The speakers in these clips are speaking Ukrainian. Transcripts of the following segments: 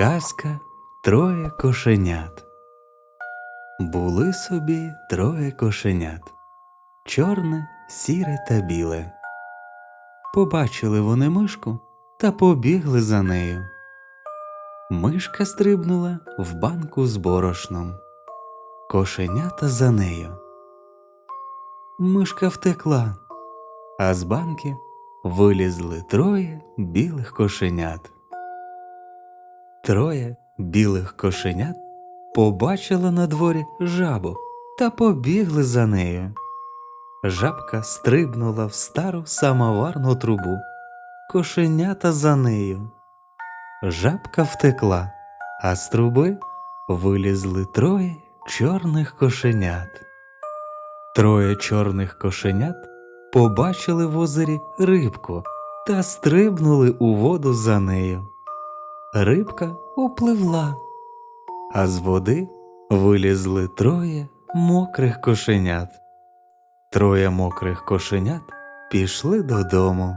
Казка Троє кошенят. Були собі троє кошенят чорне, сіре та біле. Побачили вони мишку та побігли за нею. Мишка стрибнула в банку з борошном. Кошенята за нею. Мишка втекла, а з банки вилізли троє білих кошенят. Троє білих кошенят побачили на дворі жабу та побігли за нею. Жабка стрибнула в стару самоварну трубу, кошенята за нею. Жабка втекла, а з труби вилізли троє чорних кошенят. Троє чорних кошенят побачили в озері рибку та стрибнули у воду за нею. Рибка упливла, а з води вилізли троє мокрих кошенят. Троє мокрих кошенят пішли додому.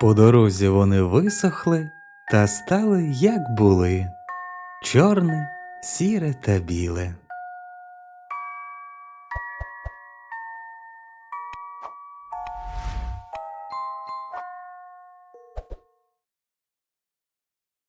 По дорозі вони висохли та стали, як були чорне, сіре та біле.